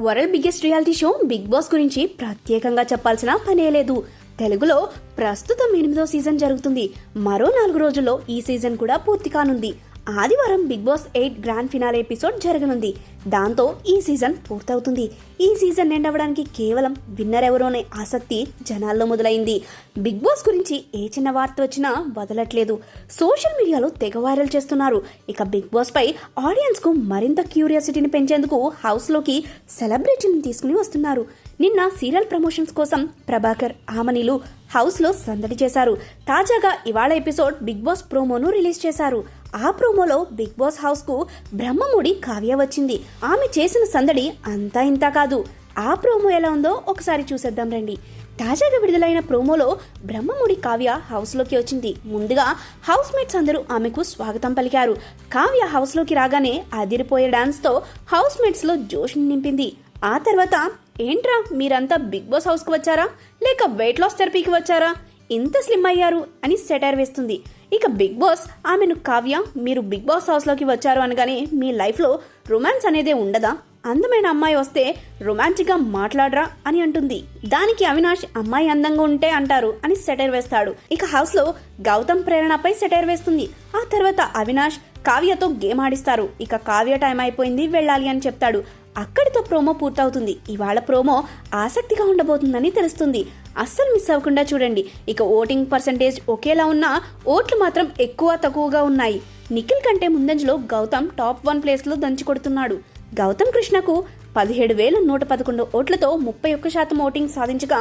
World biggest reality show Bigg Boss గురించి ప్రత్యేకంగా చెప్పాల్సిన పనే లేదు. తెలుగులో ప్రస్తుతం ఎనిమిదో సీజన్ జరుగుతుంది. మరో నాలుగు రోజుల్లో ఈ సీజన్ కూడా పూర్తి కానుంది. ఆదివారం Bigg Boss eight grand finale episode జరగనుంది. దాంతో ఈ సీజన్ పూర్తవుతుంది. ఈ సీజన్ ఎండ్ అవ్వడానికి కేవలం విన్నర్ ఎవరో అనే ఆసక్తి జనాల్లో మొదలైంది. బిగ్ బాస్ గురించి ఏ చిన్న వార్త వచ్చినా వదలట్లేదు. సోషల్ మీడియాలో తెగ వైరల్ చేస్తున్నారు. ఇక బిగ్ బాస్ పై ఆడియన్స్కు మరింత క్యూరియాసిటీని పెంచేందుకు హౌస్లోకి సెలబ్రిటీని తీసుకుని వస్తున్నారు. నిన్న సీరియల్ ప్రమోషన్స్ కోసం ప్రభాకర్ ఆమనీలు హౌస్లో సందడి చేశారు. తాజాగా ఇవాళ ఎపిసోడ్ బిగ్ బాస్ ప్రోమోను రిలీజ్ చేశారు. ఆ ప్రోమోలో బిగ్ బాస్ హౌస్కు బ్రహ్మముడి కావ్య వచ్చింది. ఆమె చేసిన సందడి అంతా ఇంత కాదు. ఆ ప్రోమో ఎలా ఉందో ఒకసారి చూసేద్దాం రండి. తాజాగా విడుదలైన ప్రోమోలో బ్రహ్మముడి కావ్య హౌస్లోకి వచ్చింది. ముందుగా హౌస్ మేట్స్ అందరూ ఆమెకు స్వాగతం పలికారు. కావ్య హౌస్లోకి రాగానే అదిరిపోయే డాన్స్తో హౌస్ మేట్స్లో జోష్ని నింపింది. ఆ తర్వాత ఏంట్రా మీరంతా బిగ్ బాస్ హౌస్కి వచ్చారా? లేక వెయిట్ లాస్ థెరపీకి వచ్చారా? ఇంత స్లిమ్ అయ్యారు అని సెటైర్ వేస్తుంది. ఇక బిగ్ బాస్ ఆమెను కావ్య మీరు బిగ్ బాస్ హౌస్లోకి వచ్చారు అనగానే మీ లైఫ్లో రొమాన్స్ అనేదే ఉండదా? అందమైన అమ్మాయి వస్తే రొమాంటిక్గా మాట్లాడరా అని అంటుంది. దానికి అవినాష్ అమ్మాయి అందంగా ఉంటే అంటారు అని సెటైర్ వేస్తాడు. ఇక హౌస్లో గౌతమ్ ప్రేరణపై సెటైర్ వేస్తుంది. ఆ తర్వాత అవినాష్ కావ్యతో గేమ్ ఆడిస్తారు. ఇక కావ్య టైం అయిపోయింది వెళ్ళాలి అని చెప్తాడు. అక్కడితో ప్రోమో పూర్తవుతుంది. ఇవాళ ప్రోమో ఆసక్తిగా ఉండబోతుందని తెలుస్తుంది. అస్సలు మిస్ అవ్వకుండా చూడండి. ఇక ఓటింగ్ పర్సంటేజ్ ఒకేలా ఉన్నా ఓట్లు మాత్రం ఎక్కువ తక్కువగా ఉన్నాయి. నిఖిల్ కంటే ముందంజలో గౌతమ్ టాప్ వన్ ప్లేస్లో దంచి కొడుతున్నాడు. గౌతమ్ కృష్ణకు పదిహేడు వేల నూట పదకొండు ఓట్లతో ముప్పై ఒక్క శాతం ఓటింగ్ సాధించగా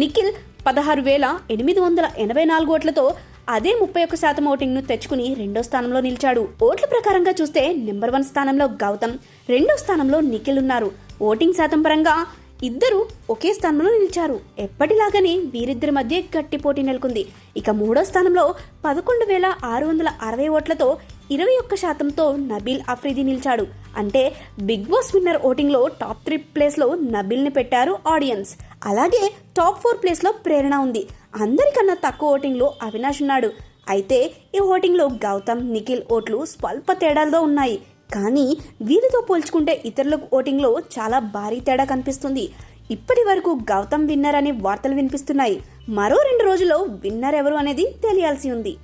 నిఖిల్ పదహారు వేల ఎనిమిది వందల ఎనభై నాలుగు ఓట్లతో అదే ముప్పై ఒక్క శాతం ఓటింగ్ను తెచ్చుకుని రెండో స్థానంలో నిలిచాడు. ఓట్ల ప్రకారంగా చూస్తే నెంబర్ వన్ స్థానంలో గౌతమ్ రెండో స్థానంలో నిఖిల్ ఉన్నారు. ఓటింగ్ శాతం పరంగా ఇద్దరు ఒకే స్థానంలో నిలిచారు. ఎప్పటిలాగానే వీరిద్దరి మధ్య గట్టి పోటీ నెలకొంది. ఇక మూడో స్థానంలో పదకొండు వేల ఆరు వందల అరవై ఓట్లతో ఇరవై ఒక్క శాతంతో నబీల్ అఫ్రీది నిలిచాడు. అంటే బిగ్ బాస్ విన్నర్ ఓటింగ్లో టాప్ త్రీ ప్లేస్లో నబీల్ని పెట్టారు ఆడియన్స్. అలాగే టాప్ ఫోర్ ప్లేస్లో ప్రేరణ ఉంది. అందరికన్నా తక్కువ ఓటింగ్లో అవినాష్ ఉన్నాడు. అయితే ఈ ఓటింగ్లో గౌతమ్ నిఖిల్ ఓట్లు స్వల్ప తేడాలతో ఉన్నాయి. కానీ వీరితో పోల్చుకుంటే ఇతరులకు ఓటింగ్లో చాలా భారీ తేడా కనిపిస్తుంది. ఇప్పటి వరకు గౌతమ్ విన్నర్ అనే వార్తలు వినిపిస్తున్నాయి. మరో రెండు రోజుల్లో విన్నర్ ఎవరు అనేది తెలియాల్సి ఉంది.